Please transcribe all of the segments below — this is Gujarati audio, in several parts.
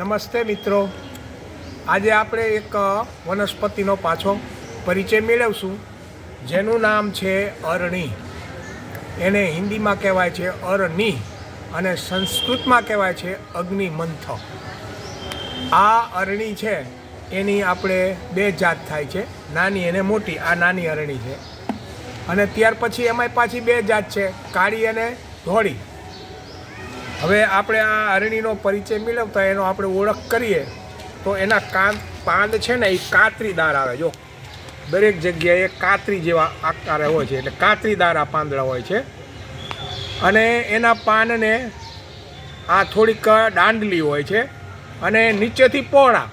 નમસ્તે મિત્રો. આજે આપણે એક વનસ્પતિનો પાછો પરિચય મેળવશું, જેનું નામ છે અરણી. એને હિન્દીમાં કહેવાય છે અરની અને સંસ્કૃતમાં કહેવાય છે અગ્નિમંથ. આ અરણી છે, એની આપણે બે જાત થાય છે, નાની અને મોટી. આ નાની અરણી છે. અને ત્યાર પછી એમાંય પાછી બે જાત છે, કાળી અને ધોળી. હવે આપણે આ અરણીનો પરિચય મેળવતા એનો આપણે ઓળખ કરીએ, તો એના કાન, પાંદ છે ને, એ કાતરીદાર આવે, જો. દરેક જગ્યાએ કાતરી જેવા આકારે હોય છે, એટલે કાતરીદાર આ પાંદડા હોય છે. અને એના પાનને આ થોડીક દાંડલી હોય છે, અને નીચેથી પહોળા.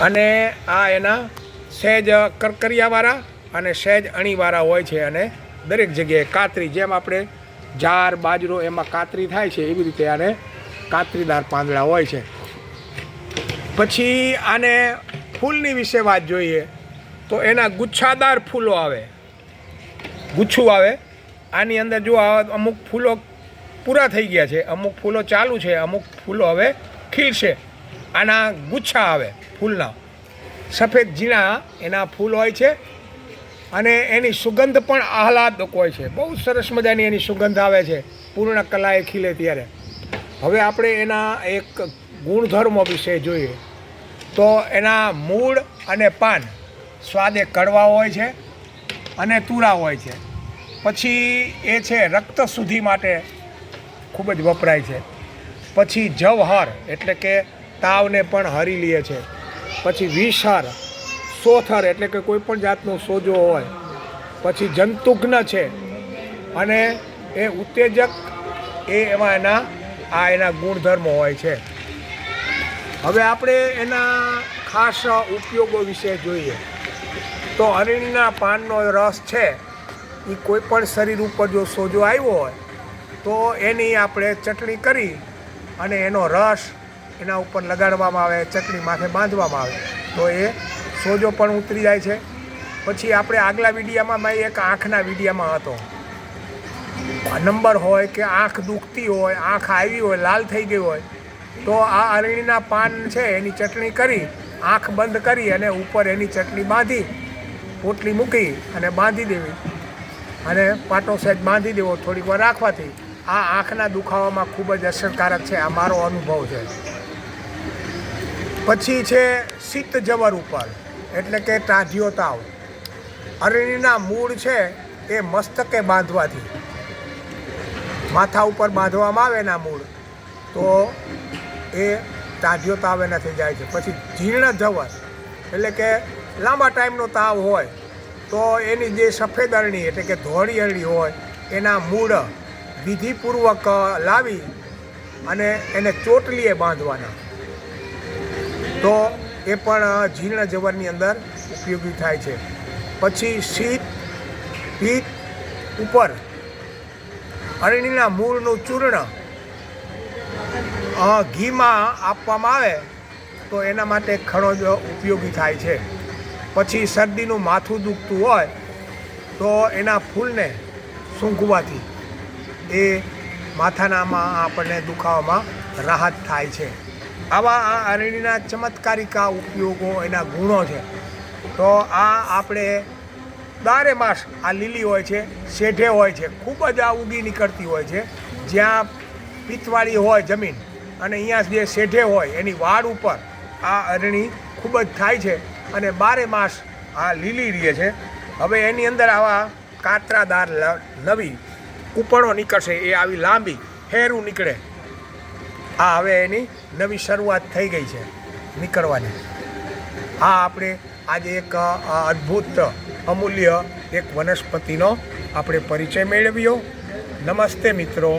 અને આ એના સહેજ કરકરિયાવાળા અને સહેજ અણીવાળા હોય છે, અને દરેક જગ્યાએ કાતરી, જેમ આપણે જાર, બાજરો એમાં કાતરી થાય છે, એવી રીતે આને કાતરીદાર પાંદડા હોય છે. પછી આને ફૂલની વિશે વાત જોઈએ, તો એના ગુચ્છાદાર ફૂલો આવે. ગુચ્છું આવે. આની અંદર જો અમુક ફૂલો પૂરા થઈ ગયા છે, અમુક ફૂલો ચાલુ છે, અમુક ફૂલો હવે ખીલશે. આના ગુચ્છા આવે ફૂલના. સફેદ ઝીણા એના ફૂલ હોય છે અને એની સુગંધ પણ આહલાદક હોય છે. બહુ સરસ મજાની એની સુગંધ આવે છે. પૂર્ણ કલાએ ખીલે ત્યારે. હવે આપણે એના એક ગુણધર્મો વિશે જોઈએ. તો એના મૂળ અને પાન સ્વાદે કડવા હોય છે અને તુરા હોય છે. પછી એ છે રક્ત શુદ્ધિ માટે ખૂબ જ વપરાય છે. પછી જવહર, એટલે કે તાવને પણ હરી લે છે. પછી વિષહર સોથર એટલે કે કોઈ પણ જાતનો સોજો હોય, પછી જંતુઘ્ન છે. અને એ ઉત્તેજક એ એમાં એના, આ એના ગુણધર્મો હોય છે. હવે આપણે એના ખાસ ઉપયોગો વિશે જોઈએ. તો અરણીના પાનનો રસ છે એ કોઈ પણ શરીર ઉપર જો સોજો આવ્યો હોય, તો એની આપણે ચટણી કરી અને એનો રસ એના ઉપર લગાડવામાં આવે, ચટણી માથે બાંધવામાં આવે. તો એ સોજો પણ ઉતરી જાય છે. પછી આપણે આગલા વિડીયામાં મેં એક આંખના વિડીયામાં હતો. નંબર હોય કે આંખ દુખતી હોય, આંખ આવી હોય, લાલ થઈ ગઈ હોય, તો આ અરણીના પાન છે, એની ચટણી કરી, આંખ બંધ કરી અને ઉપર એની ચટણી બાંધી, પોટલી મૂકી અને બાંધી દેવી. અને પાટો સહેજ બાંધી દેવો થોડીક વાર રાખવાથી. આ આંખના દુખાવામાં ખૂબ જ અસરકારક છે, આ મારો અનુભવ છે. પછી છે શીત જવર ઉપર. એટલે કે ટાઢિયો તાવ. અરણીના મૂળ છે એ મસ્તકે બાંધવાથી. માથા ઉપર બાંધવામાં આવે એના મૂળ, તો એ ટાઢિયો તાવ એનાથી જાય છે. પછી જીર્ણ જવર એટલે કે લાંબા ટાઈમનો તાવ હોય, તો એની જે સફેદ અરણી એટલે કે ધોળી અરણી હોય, એના મૂળ વિધિપૂર્વક લાવી અને એને ચોટલીએ બાંધવાના. તો એ પણ જીર્ણ જવરની અંદર ઉપયોગી થાય છે. પછી શીત, પિત્ત ઉપર અરણીના મૂળનું ચૂર્ણ ઘીમાં આપવામાં આવે તો એના માટે ઘણો જ ઉપયોગી થાય છે. પછી શરદીનું માથું દુખતું હોય તો એના ફૂલને સૂંઘવાથી એ માથાનામાં આપણને દુખાવામાં રાહત થાય છે. આવા આ અરણીના ચમત્કારિક ઉપયોગો એના ગુણો છે. તો આ આપણે બારે માસ આ લીલી હોય છે, શેઢે હોય છે, ખૂબ જ આ ઉગી નીકળતી હોય છે. જ્યાં પિત્તવાળી હોય જમીન અને અહીંયા જે શેઢે હોય એની વાડ ઉપર આ અરણી ખૂબ જ થાય છે અને બારે માસ આ લીલી રહે છે. હવે એની અંદર આવા કાતરાદાર નવી કૂપણો નીકળશે, એ આવી લાંબી, હેરું નીકળે. આ હવે એની નવી શરૂઆત થઈ ગઈ છે નીકળવાની. આ આપણે આજે એક અદ્ભુત, અમૂલ્ય એક વનસ્પતિનો આપણે પરિચય મેળવ્યો. નમસ્તે મિત્રો.